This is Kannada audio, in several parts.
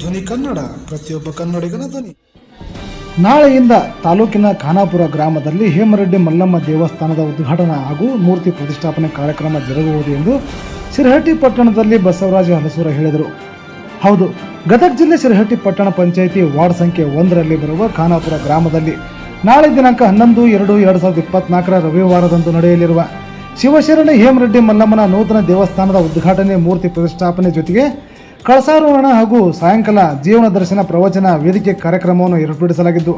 ಧ್ವನಿ ಕನ್ನಡ, ಪ್ರತಿಯೊಬ್ಬ ಕನ್ನಡಿಗನ ಧ್ವನಿ. ನಾಳೆಯಿಂದ ತಾಲೂಕಿನ ಖಾನಾಪುರ ಗ್ರಾಮದಲ್ಲಿ ಹೇಮರೆಡ್ಡಿ ಮಲ್ಲಮ್ಮ ದೇವಸ್ಥಾನದ ಉದ್ಘಾಟನಾ ಹಾಗೂ ಮೂರ್ತಿ ಪ್ರತಿಷ್ಠಾಪನೆ ಕಾರ್ಯಕ್ರಮ ಜರುಗುವುದು ಎಂದು ಸಿರಹಟ್ಟಿ ಪಟ್ಟಣದಲ್ಲಿ ಬಸವರಾಜ ಹಲಸೂರ ಹೇಳಿದರು. ಹೌದು, ಗದಗ ಜಿಲ್ಲೆ ಸಿರಹಟ್ಟಿ ಪಟ್ಟಣ ಪಂಚಾಯಿತಿ ವಾರ್ಡ್ ಸಂಖ್ಯೆ ಒಂದರಲ್ಲಿ ಬರುವ ಖಾನಾಪುರ ಗ್ರಾಮದಲ್ಲಿ ನಾಳೆ ದಿನಾಂಕ ಹನ್ನೊಂದು, ಎರಡು ಎರಡು ಸಾವಿರದ ಇಪ್ಪತ್ನಾಲ್ಕರ ರವಿವಾರದಂದು ನಡೆಯಲಿರುವ ಶಿವಶರಣಿ ಹೇಮರೆಡ್ಡಿ ಮಲ್ಲಮ್ಮನ ನೂತನ ದೇವಸ್ಥಾನದ ಉದ್ಘಾಟನೆ ಮೂರ್ತಿ ಪ್ರತಿಷ್ಠಾಪನೆ ಜೊತೆಗೆ ಕಳಸಾರೋಹಣ ಹಾಗೂ ಸಾಯಂಕಾಲ ಜೀವನ ದರ್ಶನ ಪ್ರವಚನ ವೇದಿಕೆ ಕಾರ್ಯಕ್ರಮವನ್ನು ಏರ್ಪಡಿಸಲಾಗಿದ್ದು,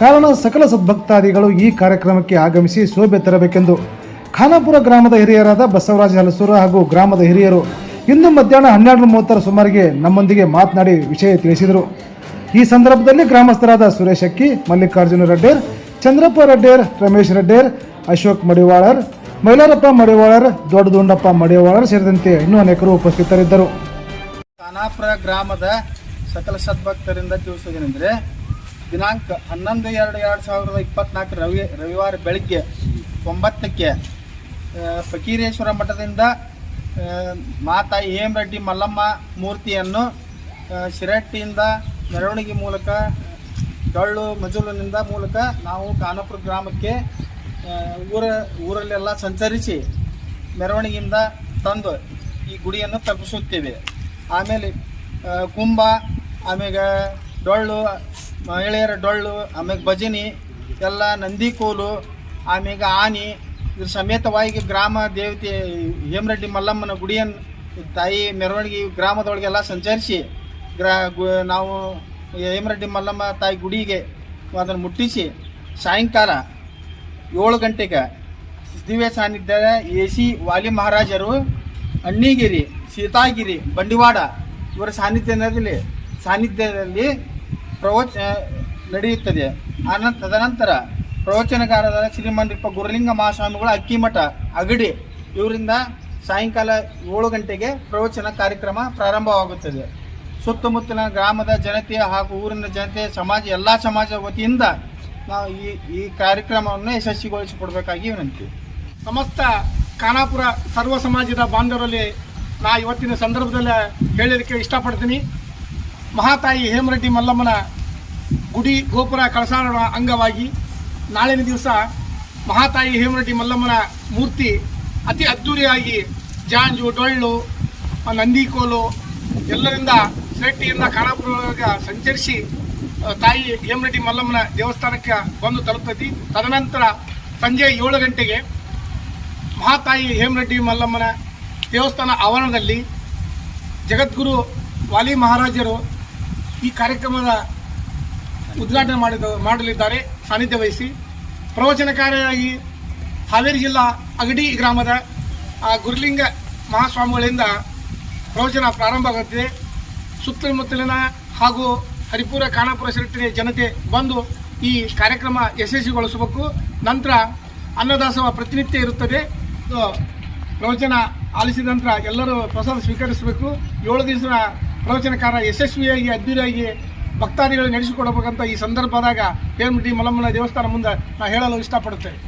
ಕಾರಣ ಸಕಲ ಸದ್ಭಕ್ತಾದಿಗಳು ಈ ಕಾರ್ಯಕ್ರಮಕ್ಕೆ ಆಗಮಿಸಿ ಶೋಭೆ ತರಬೇಕೆಂದು ಖಾನಾಪುರ ಗ್ರಾಮದ ಹಿರಿಯರಾದ ಬಸವರಾಜ ಹಲಸೂರ ಹಾಗೂ ಗ್ರಾಮದ ಹಿರಿಯರು ಇಂದು ಮಧ್ಯಾಹ್ನ ಹನ್ನೆರಡು ಮೂವತ್ತರ ಸುಮಾರಿಗೆ ನಮ್ಮೊಂದಿಗೆ ಮಾತನಾಡಿ ವಿಷಯ ತಿಳಿಸಿದರು. ಈ ಸಂದರ್ಭದಲ್ಲಿ ಗ್ರಾಮಸ್ಥರಾದ ಸುರೇಶ್ ಅಕ್ಕಿ, ಮಲ್ಲಿಕಾರ್ಜುನ ರೆಡ್ಡೇರ್, ಚಂದ್ರಪ್ಪ ರೆಡ್ಡೇರ್, ರಮೇಶ್ ರೆಡ್ಡೇರ್, ಅಶೋಕ್ ಮಡಿವಾಳರ್, ಮೈಲಾರಪ್ಪ ಮಡಿವಾಳರ್, ದೊಡ್ಡದುಂಡಪ್ಪ ಮಡಿವಾಳರ್ ಸೇರಿದಂತೆ ಇನ್ನೂ ಅನೇಕರು ಉಪಸ್ಥಿತರಿದ್ದರು. ಖಾನಾಪುರ ಗ್ರಾಮದ ಸಕಲ ಸದ್ಭಕ್ತರಿಂದ ತಿಳಿಸೋದೇನೆಂದರೆ ದಿನಾಂಕ ಹನ್ನೊಂದು ಎರಡು ಎರಡು ಸಾವಿರದ ಇಪ್ಪತ್ನಾಲ್ಕು ರವಿ ರವಿವಾರ ಬೆಳಗ್ಗೆ ಒಂಬತ್ತಕ್ಕೆ ಫಕೀರೇಶ್ವರ ಮಠದಿಂದ ಮಾತಾಯಿ ಹೇಮ್ ರೆಡ್ಡಿ ಮಲ್ಲಮ್ಮ ಮೂರ್ತಿಯನ್ನು ಶಿರಟ್ಟಿಯಿಂದ ಮೆರವಣಿಗೆ ಮೂಲಕ ಡೊಳ್ಳು ಮಜುಲಿನಿಂದ ಮೂಲಕ ನಾವು ಖಾನಾಪುರ ಗ್ರಾಮಕ್ಕೆ ಊರ ಊರಲ್ಲೆಲ್ಲ ಸಂಚರಿಸಿ ಮೆರವಣಿಗೆಯಿಂದ ತಂದು ಈ ಗುಡಿಯನ್ನು ತಲುಪಿಸುತ್ತೇವೆ. ಆಮೇಲೆ ಕುಂಭ ಆಮೇಲೆ ಡೊಳ್ಳು, ಮಹಿಳೆಯರ ಡೊಳ್ಳು ಆಮೇಲೆ ಭಜನಿ, ಎಲ್ಲ ನಂದಿಕೋಲು ಆಮೇಲೆ ಆನಿ, ಇದ್ರ ಸಮೇತವಾಗಿ ಗ್ರಾಮ ದೇವತೆ ಹೇಮರೆಡ್ಡಿ ಮಲ್ಲಮ್ಮನ ಗುಡಿಯನ್ನು ತಾಯಿ ಮೆರವಣಿಗೆ ಗ್ರಾಮದೊಳಗೆಲ್ಲ ಸಂಚರಿಸಿ ಗ್ರಾ, ಗು, ನಾವು ಹೇಮರೆಡ್ಡಿ ಮಲ್ಲಮ್ಮ ತಾಯಿ ಗುಡಿಗೆ ಅದನ್ನು ಮುಟ್ಟಿಸಿ ಸಾಯಂಕಾಲ ಏಳು ಗಂಟೆಗೆ ದಿವ್ಯ ಸಾನ್ನಿಧ್ಯ ಎ ಸಿ ವಾಲಿ ಮಹಾರಾಜರು ಅಣ್ಣಿಗಿರಿ ಸೀತಾಗಿರಿ, ಬಂಡಿವಾಡ, ಇವರ ಸಾನ್ನಿಧ್ಯದಲ್ಲಿ ಸಾನ್ನಿಧ್ಯದಲ್ಲಿ ಪ್ರವಚ ನಡೆಯುತ್ತದೆ. ಆನಂತರ ತದನಂತರ ಪ್ರವಚನಕಾರರಾದ ಶ್ರೀಮಂತಪ್ಪ ಗುರುಲಿಂಗ ಮಹಾಸ್ವಾಮಿಗಳು ಅಕ್ಕಿಮಠ, ಅಗಡಿ, ಇವರಿಂದ ಸಾಯಂಕಾಲ ಏಳು ಗಂಟೆಗೆ ಪ್ರವಚನ ಕಾರ್ಯಕ್ರಮ ಪ್ರಾರಂಭವಾಗುತ್ತದೆ. ಸುತ್ತಮುತ್ತಲಿನ ಗ್ರಾಮದ ಜನತೆ ಹಾಗೂ ಊರಿನ ಜನತೆ, ಸಮಾಜ, ಎಲ್ಲ ಸಮಾಜ ವತಿಯಿಂದ ನಾವು ಈ ಈ ಕಾರ್ಯಕ್ರಮವನ್ನು ಯಶಸ್ವಿಗೊಳಿಸಿಕೊಡ್ಬೇಕಾಗಿ ವಿನಂತಿ. ಸಮಸ್ತ ಖಾನಾಪುರ ಸರ್ವ ಸಮಾಜದ ಬಾಂಧವರಲ್ಲಿ ನಾ ಇವತ್ತಿನ ಸಂದರ್ಭದಲ್ಲಿ ಹೇಳಲಿಕ್ಕೆ ಇಷ್ಟಪಡ್ತೀನಿ. ಮಹಾತಾಯಿ ಹೇಮರೆಡ್ಡಿ ಮಲ್ಲಮ್ಮನ ಗುಡಿ ಗೋಪುರ ಕಳಸಾರಣ ಅಂಗವಾಗಿ ನಾಳಿನ ದಿವಸ ಮಹಾತಾಯಿ ಹೇಮರೆಡ್ಡಿ ಮಲ್ಲಮ್ಮನ ಮೂರ್ತಿ ಅತಿ ಅದ್ದೂರಿಯಾಗಿ ಜಾಂಜು, ಡೊಳ್ಳು, ನಂದಿಕೋಲು ಎಲ್ಲರಿಂದ ಶೆಟ್ಟಿಯಿಂದ ಖಾನಾಪುರ ಸಂಚರಿಸಿ ತಾಯಿ ಹೇಮರೆಡ್ಡಿ ಮಲ್ಲಮ್ಮನ ದೇವಸ್ಥಾನಕ್ಕೆ ಬಂದು ತಲುಪ್ತೈತಿ. ತದನಂತರ ಸಂಜೆ ಏಳು ಗಂಟೆಗೆ ಮಹಾತಾಯಿ ಹೇಮರೆಡ್ಡಿ ಮಲ್ಲಮ್ಮನ ದೇವಸ್ಥಾನ ಆವರಣದಲ್ಲಿ ಜಗದ್ಗುರು ವಾಲಿ ಮಹಾರಾಜರು ಈ ಕಾರ್ಯಕ್ರಮದ ಉದ್ಘಾಟನೆ ಮಾಡಿದ ಮಾಡಲಿದ್ದಾರೆ, ಸಾನ್ನಿಧ್ಯ ವಹಿಸಿ. ಪ್ರವಚನಕಾರಿಯಾಗಿ ಹಾವೇರಿ ಜಿಲ್ಲಾ ಅಗಡಿ ಗ್ರಾಮದ ಗುರುಲಿಂಗ ಮಹಾಸ್ವಾಮಿಗಳಿಂದ ಪ್ರವಚನ ಪ್ರಾರಂಭ ಆಗುತ್ತಿದೆ. ಸುತ್ತಮುತ್ತಲಿನ ಹಾಗೂ ಹರಿಪುರ, ಖಾನಾಪುರ ಸಿರಟ್ಟಿನ ಜನತೆ ಬಂದು ಈ ಕಾರ್ಯಕ್ರಮ ಯಶಸ್ವಿಗೊಳಿಸಬೇಕು. ನಂತರ ಅನ್ನದಾಸೋಹ ಪ್ರತಿನಿತ್ಯ ಇರುತ್ತದೆ. ಪ್ರವಚನ ಆಲಿಸಿದ ನಂತರ ಎಲ್ಲರೂ ಪ್ರಸಾದ ಸ್ವೀಕರಿಸಬೇಕು. ಏಳು ದಿವಸ ಪ್ರವಚನಕಾರ ಯಶಸ್ವಿಯಾಗಿ ಅದ್ದೂರಿಯಾಗಿ ಭಕ್ತಾದಿಗಳು ನಡೆಸಿಕೊಡಬೇಕಂತ ಈ ಸಂದರ್ಭದಾಗ ಹೇಮರೆಡ್ಡಿ ಮಲಮ್ಮನ ದೇವಸ್ಥಾನ ಮುಂದೆ ನಾನು ಹೇಳಲು ಇಷ್ಟಪಡುತ್ತೇನೆ.